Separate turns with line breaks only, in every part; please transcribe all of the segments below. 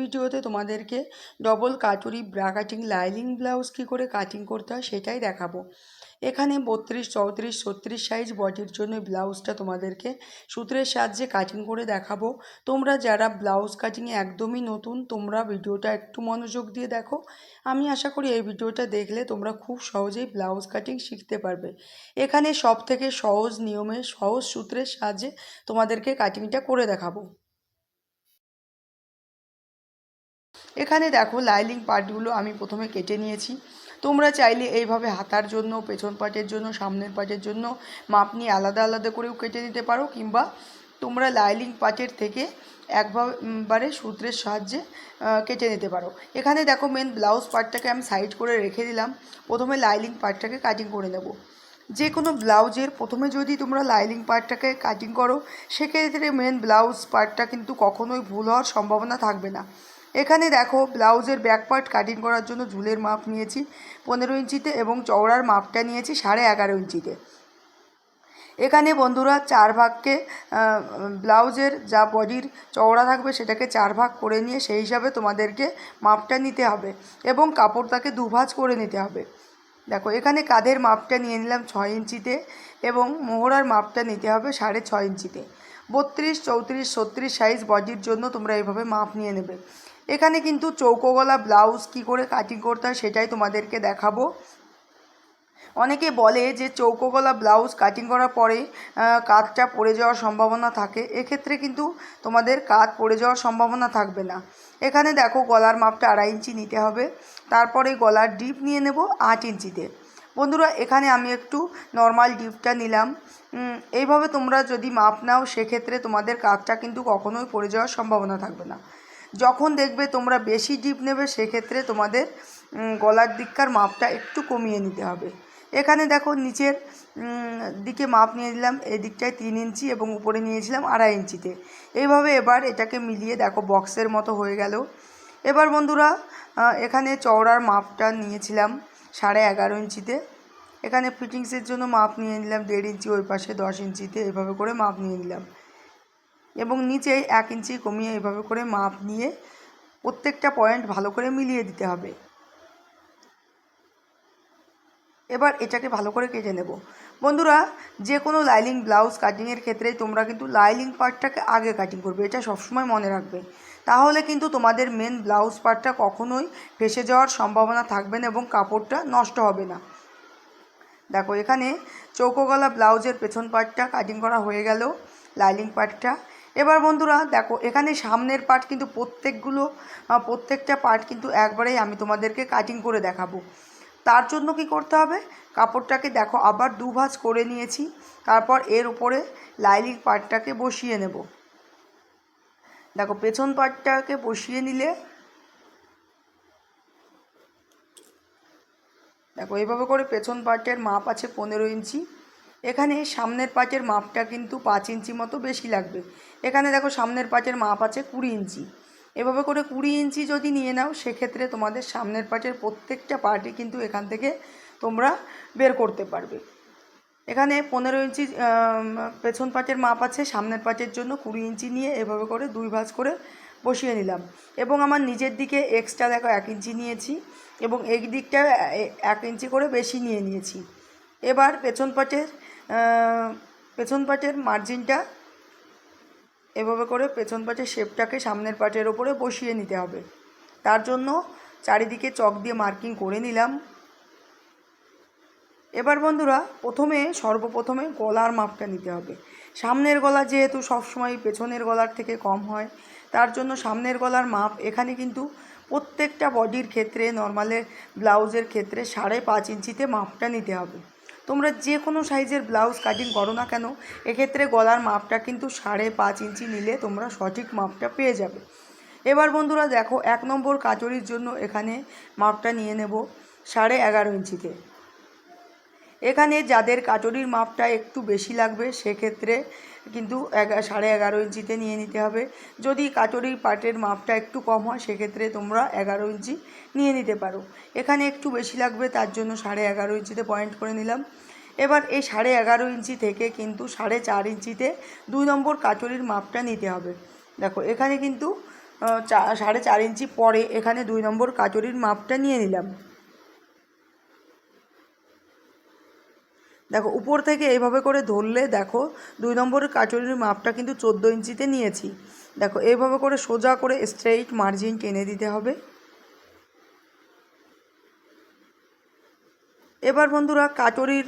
ভিডিওতে তোমাদেরকে ডবল কাটুরি ব্রা কাটিং লাইলিং ব্লাউজ কী করে কাটিং করতে হয় সেটাই দেখাবো। এখানে বত্রিশ, চৌত্রিশ, ছত্রিশ সাইজ বডির জন্য ব্লাউজটা তোমাদেরকে সূত্রের সাহায্যে কাটিং করে দেখাবো। তোমরা যারা ব্লাউজ কাটিংয়ে একদমই নতুন, তোমরা ভিডিওটা একটু মনোযোগ দিয়ে দেখো। আমি আশা করি এই ভিডিওটা দেখলে তোমরা খুব সহজেই ব্লাউজ কাটিং শিখতে পারবে। এখানে সব থেকে সহজ নিয়মে, সহজ সূত্রের সাহায্যে তোমাদেরকে কাটিংটা করে দেখাবো। এখানে দেখো লাইলিং পার্টগুলো আমি প্রথমে কেটে নিয়েছি। তোমরা চাইলে এইভাবে হাতার জন্য, পেছন পাটের জন্য, সামনের পাটের জন্য মাপ নিয়ে আলাদা আলাদা করেও কেটে নিতে পারো কিংবা তোমরা লাইলিং পাটের থেকে একবারে সূত্রের সাহায্যে কেটে নিতে পারো। এখানে দেখো মেন ব্লাউজ পার্টটাকে আমি সাইড করে রেখে দিলাম। প্রথমে লাইলিং পার্টটাকে কাটিং করে নেব। যে কোনো ব্লাউজের প্রথমে যদি তোমরা লাইলিং পার্টটাকে কাটিং করো, সেক্ষেত্রে মেন ব্লাউজ পার্টটা কিন্তু কখনোই ভুল হওয়ার সম্ভাবনা থাকবে না। এখানে দেখো, ব্লাউজের ব্যাক পার্ট কাটিং করার জন্য ঝুলের মাপ নিয়েছি, পনেরো ইঞ্চিতে এবং চওড়ার মাপটা নিয়েছি সাড়ে এগারো ইঞ্চিতে। এখানে বন্ধুরা চার ভাগকে ব্লাউজের যা বডির চওড়া থাকবে সেটাকে চার ভাগ করে নিয়ে সেই হিসাবে তোমাদেরকে মাপটা নিতে হবে এবং কাপড়টাকে দুভাজ করে নিতে হবে। দেখো, এখানে কাঁধের মাপটা নিয়ে নিলাম ছয় ইঞ্চিতে এবং মোহরার মাপটা নিতে হবে সাড়ে ছয় ইঞ্চিতে। বত্রিশ, চৌত্রিশ, ছত্রিশ সাইজ বডির জন্য তোমরা এভাবে মাপ নিয়ে নেবে। এখানে কিন্তু চৌকো গলা ব্লাউজ কি করে কাটিং করতে হয় সেটাই তোমাদেরকে দেখাবো। অনেকে বলে যে চৌকো গলা ব্লাউজ কাটিং করার পরে কাঁধটা পড়ে যাওয়ার সম্ভাবনা থাকে। এক্ষেত্রে কিন্তু তোমাদের কাঁধ পড়ে যাওয়ার সম্ভাবনা থাকবে না। এখানে দেখো গলার মাপটা আড়াই ইঞ্চি নিতে হবে। তারপরে গলার ডিপ নিয়ে নেব আট ইঞ্চিতে। বন্ধুরা, এখানে আমি একটু নর্মাল ডিপটা নিলাম। এইভাবে তোমরা যদি মাপ নাও, সেক্ষেত্রে তোমাদের কাঁধটা কিন্তু কখনোই পড়ে যাওয়ার সম্ভাবনা থাকবে না। যখন দেখবে তোমরা বেশি ডিপ নেবে, সেক্ষেত্রে তোমাদের গলার দিককার মাপটা একটু কমিয়ে নিতে হবে। এখানে দেখো নিচের দিকে মাপ নিয়ে দিলাম এই দিকটায় তিন ইঞ্চি এবং উপরে নিয়েছিলাম আড়াই ইঞ্চিতে। এইভাবে এবার এটাকে মিলিয়ে দেখো বক্সের মতো হয়ে গেল। এবার বন্ধুরা এখানে চওড়ার মাপটা নিয়েছিলাম। সাড়ে এগারো ইঞ্চিতে। এখানে ফিটিংসের জন্য মাপ নিয়ে নিলাম দেড় ইঞ্চি, ওই পাশে দশ ইঞ্চিতে এভাবে করে মাপ নিয়ে নিলাম। এবং নিচে এক ইঞ্চি কমিয়ে এভাবে করে মাপ নিয়ে প্রত্যেকটা পয়েন্ট ভালো করে মিলিয়ে দিতে হবে। এবার এটাকে ভালো করে কেটে নেব। বন্ধুরা যে কোনো লাইলিং ব্লাউজ কাটিংয়ের ক্ষেত্রে তোমরা কিন্তু লাইলিং পার্টটাকে আগে কাটিং করবে, এটা সবসময় মনে রাখবে। তাহলে কিন্তু তোমাদের মেন ব্লাউজ পার্টটা কখনোই ফেসে যাওয়ার সম্ভাবনা থাকবে না এবং কাপড়টা নষ্ট হবে না। দেখো, এখানে চৌকো গলা ব্লাউজের পেছন পার্টটা কাটিং করা হয়ে গেল, লাইলিং পার্টটা এবার বন্ধুরা, দেখো, এখানে সামনের পার্ট কিন্তু প্রত্যেকগুলো প্রত্যেকটা পার্ট কিন্তু একবারেই আমি তোমাদেরকে কাটিং করে দেখাবো। তার জন্য কি করতে হবে? কাপড়টাকে দেখো, আবার দুভাজ করে নিয়েছি। তারপর এর উপরে লাইলিং পার্টটাকে বসিয়ে নেব। দেখো, পেছন পার্টটাকে বসিয়ে নিলে দেখো এইভাবে করে পেছন পার্টের মাপ আছে পনেরো ইঞ্চি। এখানে সামনের পাটের মাপটা কিন্তু পাঁচ ইঞ্চি মতো বেশি লাগবে। এখানে দেখো, সামনের পাটের মাপ আছে কুড়ি ইঞ্চি। এভাবে করে কুড়ি ইঞ্চি যদি নিয়ে নাও, সেক্ষেত্রে তোমাদের সামনের পাটের প্রত্যেকটা পার্টই কিন্তু এখান থেকে তোমরা বের করতে পারবে। এখানে পনেরো ইঞ্চি পেছন পাটের মাপ আছে, সামনের পাটের জন্য কুড়ি ইঞ্চি নিয়ে এভাবে করে দুই ভাঁজ করে বসিয়ে নিলাম। এবং আমার নিজের দিকে এক্সট্রা দেখো এক ইঞ্চি নিয়েছি এবং এই দিকটা এক ইঞ্চি করে বেশি নিয়ে নিয়েছি। এবার পেছন পাটের পেছন পাটের মার্জিনটা এভাবে করে পেছন পাটের শেপটাকে সামনের পাটের ওপরে বসিয়ে নিতে হবে। তার জন্য চারিদিকে চক দিয়ে মার্কিং করে নিলাম। এবার বন্ধুরা, প্রথমে, সর্বপ্রথমে গলার মাপটা নিতে হবে। সামনের গলা যেহেতু সবসময় পেছনের গলার থেকে কম হয়, তার জন্য সামনের গলার মাপ এখানে কিন্তু প্রত্যেকটা বডির ক্ষেত্রে নর্মালের ব্লাউজের ক্ষেত্রে সাড়ে পাঁচ ইঞ্চিতে মাপটা নিতে হবে। তোমরা যে কোনো সাইজের ব্লাউজ কাটিং করো না কেন, এক্ষেত্রে গলার মাপটা কিন্তু সাড়ে পাঁচ ইঞ্চি নিলে তোমরা সঠিক মাপটা পেয়ে যাবে। এবার বন্ধুরা দেখো, এক নম্বর কাচরির জন্য এখানে মাপটা নিয়ে নেব সাড়ে এগারো ইঞ্চিতে। এখানে যাদের কাচুরির মাপটা একটু বেশি লাগবে, সেক্ষেত্রে কিন্তু সাড়ে এগারো ইঞ্চিতে নিয়ে নিতে হবে। যদি কাচুরির পাটের মাপটা একটু কম হয়, সেক্ষেত্রে তোমরা এগারো ইঞ্চি নিয়ে নিতে পারো। এখানে একটু বেশি লাগবে, তার জন্য সাড়ে এগারো ইঞ্চিতে পয়েন্ট করে নিলাম। এবার এই সাড়ে এগারো ইঞ্চি থেকে কিন্তু সাড়ে চার ইঞ্চিতে দুই নম্বর কাচুরির মাপটা নিতে হবে। দেখো, এখানে কিন্তু সাড়ে চার ইঞ্চি পরে এখানে দুই নম্বর কাচুরির মাপটা নিয়ে নিলাম। দেখো, উপর থেকে এইভাবে করে ধরলে দেখো, দুই নম্বরের কাচুরির মাপটা কিন্তু চোদ্দ ইঞ্চিতে নিয়েছি। দেখো, এইভাবে করে সোজা করে স্ট্রেইট মার্জিন টেনে দিতে হবে। এবার বন্ধুরা, কাটরির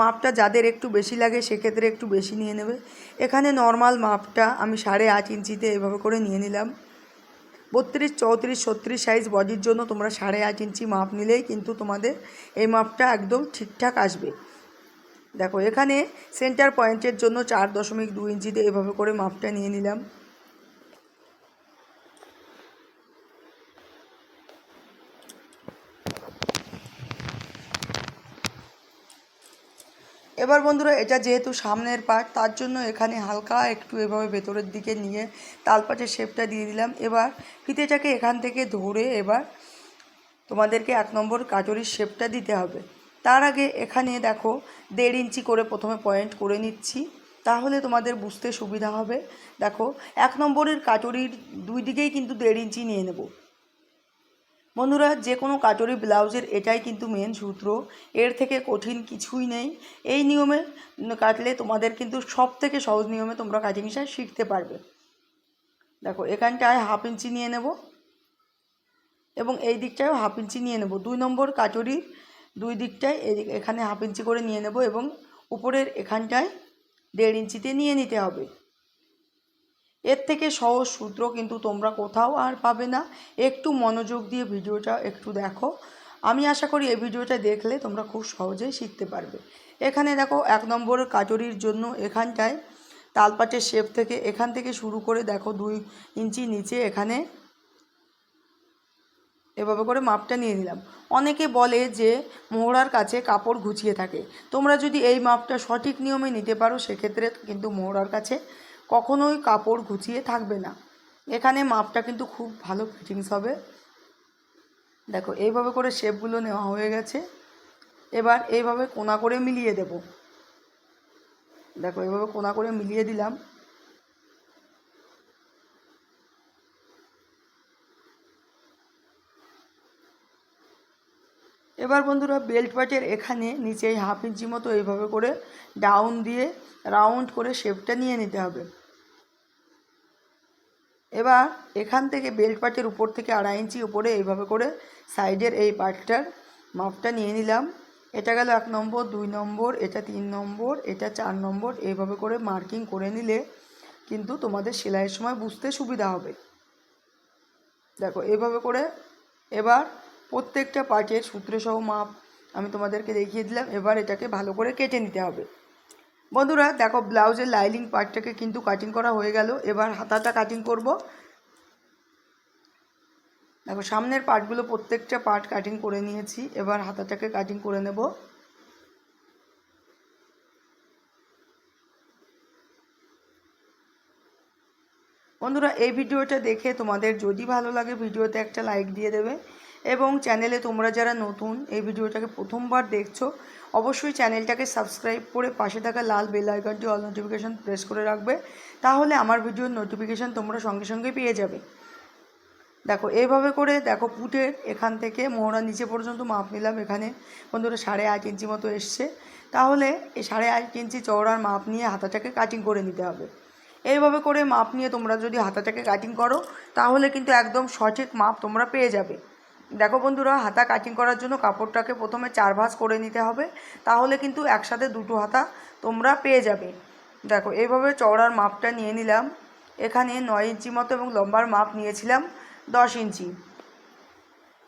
মাপটা যাদের একটু বেশি লাগে সেক্ষেত্রে একটু বেশি নিয়ে নেবে। এখানে নর্মাল মাপটা আমি সাড়ে আট ইঞ্চিতে এভাবে করে নিয়ে নিলাম। বত্রিশ, চৌত্রিশ, ছত্রিশ সাইজ বডির জন্য তোমরা সাড়ে আট ইঞ্চি মাপ নিলেই কিন্তু তোমাদের এই মাপটা একদম ঠিকঠাক আসবে। দেখো, এখানে সেন্টার পয়েন্টের জন্য চার দশমিক দুই ইঞ্চিতে এভাবে করে মাপটা নিয়ে নিলাম। এবার বন্ধুরা, এটা যেহেতু সামনের পার্ট তার জন্য এখানে হালকা একটু এভাবে ভেতরের দিকে নিয়ে তালপাটের শেপটা দিয়ে দিলাম। এবার ফিতেটাকে এখান থেকে ধরে এবার তোমাদেরকে এক নম্বর কাচুরির শেপটা দিতে হবে। তার আগে এখানে দেখো দেড় ইঞ্চি করে প্রথমে পয়েন্ট করে নিচ্ছি, তাহলে তোমাদের বুঝতে সুবিধা হবে। দেখো, এক নম্বরের কাচুরির দুই দিকেই কিন্তু দেড় ইঞ্চি নিয়ে নেব। বন্ধুরা যে কোনো কাটরি ব্লাউজের এটাই কিন্তু মেন সূত্র, এর থেকে কঠিন কিছুই নেই। এই নিয়মে কাটলে তোমাদের কিন্তু সব থেকে সহজ নিয়মে তোমরা কাটিং কাটিংটা শিখতে পারবে। দেখো, এখানটায় হাফ ইঞ্চি নিয়ে নেব এবং এই দিকটায়ও হাফ ইঞ্চি নিয়ে নেব। দুই নম্বর কাটরির দুই দিকটায় এখানে হাফ ইঞ্চি করে নিয়ে নেব এবং উপরের এখানটায় দেড় ইঞ্চিতে নিয়ে নিতে হবে। এর থেকে সহজ সূত্র কিন্তু তোমরা কোথাও আর পাবে না। একটু মনোযোগ দিয়ে ভিডিওটা একটু দেখো। আমি আশা করি এই ভিডিওটা দেখলে তোমরা খুব সহজেই শিখতে পারবে। এখানে দেখো, এক নম্বর কাটরির জন্য এখানটায় তালপাটের শেপ থেকে এখান থেকে শুরু করে দেখো, দুই ইঞ্চি নিচে এখানে এভাবে করে মাপটা নিয়ে নিলাম। অনেকে বলে যে মোহরার কাছে কাপড় ঘুচিয়ে থাকে। তোমরা যদি এই মাপটা সঠিক নিয়মে নিতে পারো, সেক্ষেত্রে কিন্তু মোহরার কাছে কখনোই কাপড় ঘুচিয়ে থাকবে না। এখানে মাপটা কিন্তু খুব ভালো ফিটিংস হবে। দেখো, এইভাবে করে শেপগুলো নেওয়া হয়ে গেছে। এবার এইভাবে কোনা করে মিলিয়ে দেব। দেখো, এইভাবে কোনা করে মিলিয়ে দিলাম। এবার বন্ধুরা বেল্ট পার্টের এখানে নিচে হাফ ইঞ্চি মতো এইভাবে করে ডাউন দিয়ে রাউন্ড করে শেপটা নিয়ে নিতে হবে। এবার এখান থেকে বেল্ট পার্টের উপর থেকে আড়াই ইঞ্চি উপরে এইভাবে করে সাইডের এই পার্টটার মাপটা নিয়ে নিলাম। এটা গেল এক নম্বর, দুই নম্বর, এটা তিন নম্বর, এটা চার নম্বর, এইভাবে করে মার্কিং করে নিলে কিন্তু তোমাদের সেলাইয়ের সময় বুঝতে সুবিধা হবে। দেখো, এইভাবে করে এবার প্রত্যেকটা পার্টের সূত্রসহ মাপ আমি তোমাদেরকে দেখিয়ে দিলাম। এবার এটাকে ভালো করে কেটে নিতে হবে। বন্ধুরা, দেখো, ব্লাউজের লাইলিং পার্টটাকে কিন্তু কাটিং করা হয়ে গেল। এবার হাতাটা কাটিং করব। দেখো, সামনের পার্টগুলো প্রত্যেকটা পার্ট কাটিং করে নিয়েছি। এবার হাতাটাকে কাটিং করে নেব। বন্ধুরা, এই ভিডিওটা দেখে তোমাদের যদি ভালো লাগে, ভিডিওতে একটা লাইক দিয়ে দেবে। এবং চ্যানেলে তোমরা যারা নতুন, এই ভিডিওটাকে প্রথমবার দেখছ, অবশ্যই চ্যানেলটাকে সাবস্ক্রাইব করে পাশে থাকা লাল বেল আইকনটি অল নোটিফিকেশান প্রেস করে রাখবে, তাহলে আমার ভিডিওর নোটিফিকেশান তোমরা সঙ্গে সঙ্গে পেয়ে যাবে। দেখো, এইভাবে করে দেখো পুটের এখান থেকে মোহরা নিচে পর্যন্ত মাপ নিলাম, এখানে বন্ধুরা সাড়ে আট ইঞ্চি মতো এসছে। তাহলে এই সাড়ে আট ইঞ্চি চওড়ার মাপ নিয়ে হাতাটাকে কাটিং করে নিতে হবে। এইভাবে করে মাপ নিয়ে তোমরা যদি হাতাটাকে কাটিং করো, তাহলে কিন্তু একদম সঠিক মাপ তোমরা পেয়ে যাবে। দেখো বন্ধুরা, হাতা কাটিং করার জন্য কাপড়টাকে প্রথমে চার ভাঁজ করে নিতে হবে। তাহলে কিন্তু একসাথে দুটো হাতা তোমরা পেয়ে যাবে। দেখো, এইভাবে চওড়ার মাপটা নিয়ে নিলাম। এখানে নয় ইঞ্চি মতো এবং লম্বার মাপ নিয়েছিলাম, দশ ইঞ্চি।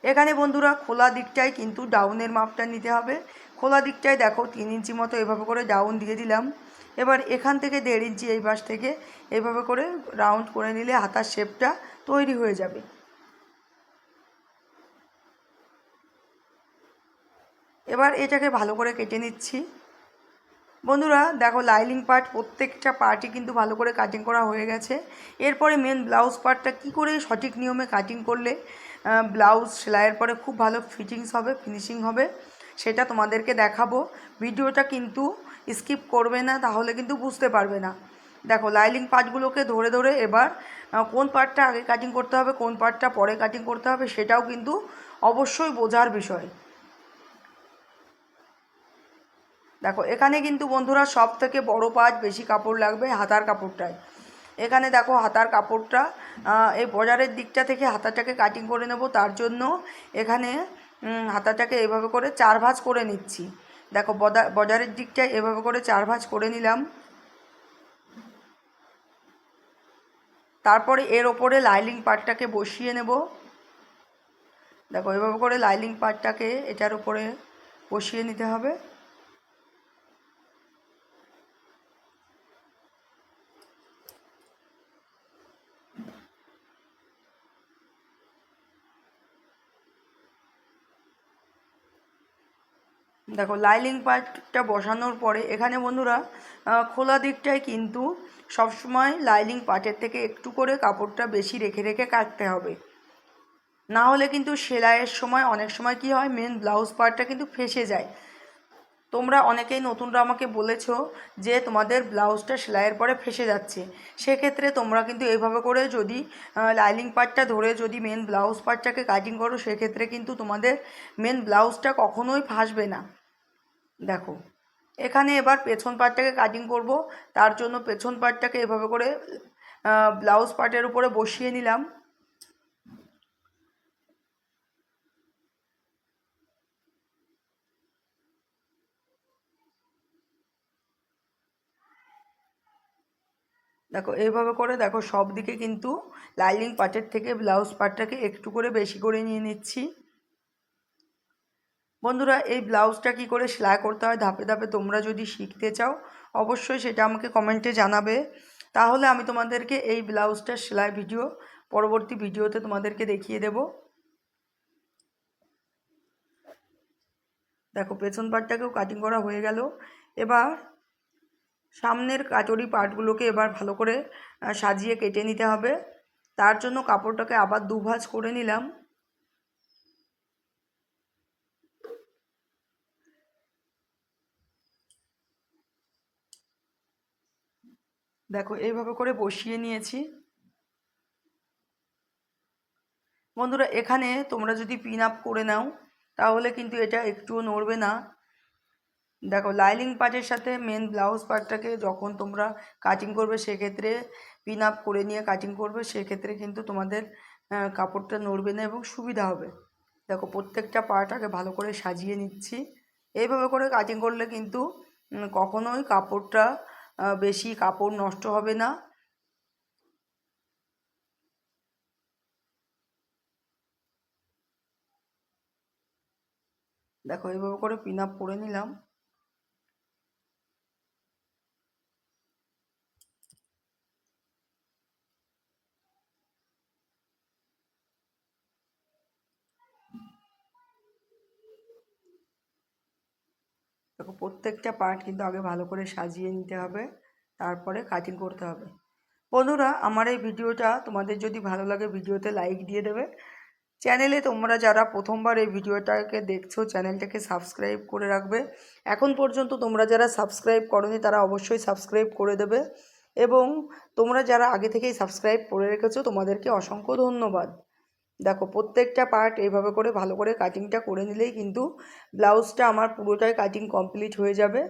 এখানে বন্ধুরা, খোলা দিকটায় কিন্তু ডাউনের মাপটা নিতে হবে। খোলা দিকটায় দেখো, তিন ইঞ্চি মতো এভাবে করে ডাউন দিয়ে দিলাম। এবার এখান থেকে দেড় ইঞ্চি এই পাশ থেকে এভাবে করে রাউন্ড করে নিলে হাতার শেপটা তৈরি হয়ে যাবে। এবার এটাকে ভালো করে কেটে নিচ্ছি। বন্ধুরা, দেখো লাইলিং পার্ট প্রত্যেকটা পার্টই কিন্তু ভালো করে কাটিং করা হয়ে গেছে। এরপরে মেন ব্লাউজ পার্টটা কি করে সঠিক নিয়মে কাটিং করলে ব্লাউজ সেলাইয়ের পরে খুব ভালো ফিটিংস হবে ফিনিশিং হবে, সেটা তোমাদেরকে দেখাবো। ভিডিওটা কিন্তু স্কিপ করবে না, তাহলে কিন্তু বুঝতে পারবে না। দেখো লাইলিং পার্টগুলোকে ধরে ধরে এবার কোন পার্টটা আগে কাটিং করতে হবে, কোন পার্টটা পরে কাটিং করতে হবে, সেটাও কিন্তু অবশ্যই বোঝার বিষয়। দেখো, এখানে কিন্তু বন্ধুরা সব থেকে বড় পাঁচ বেশি কাপড় লাগবে হাতার কাপড়টায়। এখানে দেখো হাতার কাপড়টা এই বজারের দিকটা থেকে হাতাটাকে কাটিং করে নেব, তার জন্য এখানে হাতাটাকে এভাবে করে চার ভাঁজ করে নিচ্ছি। দেখো বজারের দিকটায় এভাবে করে চার ভাঁজ করে নিলাম। তারপরে এর ওপরে লাইলিং পার্টটাকে বসিয়ে নেব। দেখো, এভাবে করে লাইলিং পার্টটাকে এটার উপরে বসিয়ে নিতে হবে। দেখো লাইলিং পার্টটা বসানোর পরে এখানে বন্ধুরা খোলা দিকটায় কিন্তু সবসময় লাইলিং পার্টের থেকে একটু করে কাপড়টা বেশি রেখে রেখে কাটতে হবে। না হলে কিন্তু সেলাইয়ের সময় অনেক সময় কি হয় মেন ব্লাউজ পার্টটা কিন্তু ফেসে যায়। তোমরা অনেকেই নতুনরা আমাকে বলেছ যে তোমাদের ব্লাউজটা সেলাইয়ের পরে ফেসে যাচ্ছে। সেক্ষেত্রে তোমরা কিন্তু এইভাবে করে যদি লাইলিং পার্টটা ধরে যদি মেন ব্লাউজ পার্টটাকে কাটিং করো, সেক্ষেত্রে কিন্তু তোমাদের মেন ব্লাউজটা কখনোই ফাঁসবে না। দেখো, এখানে এবার পেছন পার্টটাকে কাটিং করব, তার জন্য পেছন পার্টটাকে এভাবে করে ব্লাউজ পার্টের উপরে বসিয়ে নিলাম। দেখো এইভাবে করে দেখো সব দিকে কিন্তু লাইলিং পার্টের থেকে ব্লাউজ পার্টটাকে একটু করে বেশি করে নিয়ে নিচ্ছি। বন্ধুরা, এই ব্লাউজটা কি করে সেলাই করতে হয়? ধাপে ধাপে তোমরা যদি শিখতে চাও, অবশ্যই সেটা আমাকে কমেন্টে জানাবে। তাহলে আমি তোমাদেরকে এই ব্লাউজটার সেলাই ভিডিও, পরবর্তী ভিডিওতে তোমাদেরকে দেখিয়ে দেব। দেখো, পেছন পার্টটাকেও কাটিং করা হয়ে গেল। এবার সামনের কাচরি পার্টগুলোকে এবার ভালো করে সাজিয়ে কেটে নিতে হবে। তার জন্য কাপড়টাকে আবার দুভাঁজ করে নিলাম। দেখো, এইভাবে করে বসিয়ে নিয়েছি। বন্ধুরা, এখানে তোমরা যদি পিন আপ করে নাও, তাহলে কিন্তু এটা একটুও নড়বে না। দেখো লাইলিং পার্টের সাথে মেন ব্লাউজ পার্টটাকে যখন তোমরা কাটিং করবে, সেক্ষেত্রে পিন আপ করে নিয়ে কাটিং করবে, সেক্ষেত্রে কিন্তু তোমাদের কাপড়টা নড়বে না এবং সুবিধা হবে। দেখো, প্রত্যেকটা পার্ট আগে ভালো করে সাজিয়ে নিচ্ছি। এইভাবে করে কাটিং করলে কিন্তু কখনোই কাপড়টা বেশি কাপড় নষ্ট হবে না। দেখো এইভাবে করে পিন আপ করে নিলাম দেখো প্রত্যেকটা পার্ট কিন্তু আগে ভালো করে সাজিয়ে নিতে হবে, তারপরে কাটিং করতে হবে। বন্ধুরা, আমার এই ভিডিওটা তোমাদের যদি ভালো লাগে ভিডিওতে লাইক দিয়ে দেবে। চ্যানেলে তোমরা যারা প্রথমবার এই ভিডিওটাকে দেখছ, চ্যানেলটাকে সাবস্ক্রাইব করে রাখবে। এখন পর্যন্ত তোমরা যারা সাবস্ক্রাইব করনি, তারা অবশ্যই সাবস্ক্রাইব করে দেবে। এবং তোমরা যারা আগে থেকেই সাবস্ক্রাইব করে রেখেছো, তোমাদেরকে অসংখ্য ধন্যবাদ। দেখো, প্রত্যেকটা পার্ট এইভাবে করে ভালো করে কাটিংটা করে নিলেই কিন্তু ব্লাউজটা আমার পুরোটাই কাটিং কমপ্লিট হয়ে যাবে।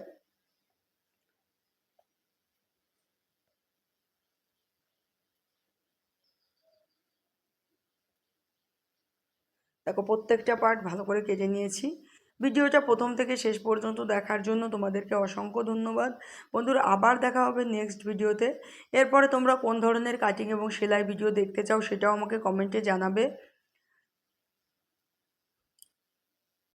দেখো, প্রত্যেকটা পার্ট ভালো করে কেটে নিয়েছি। ভিডিওটা প্রথম থেকে শেষ পর্যন্ত দেখার জন্য তোমাদেরকে অসংখ্য ধন্যবাদ। বন্ধুরা, আবার দেখা হবে নেক্সট ভিডিওতে। এরপরে তোমরা কোন ধরনের কাটিং এবং সেলাই ভিডিও দেখতে চাও সেটাও আমাকে কমেন্টে জানাবে।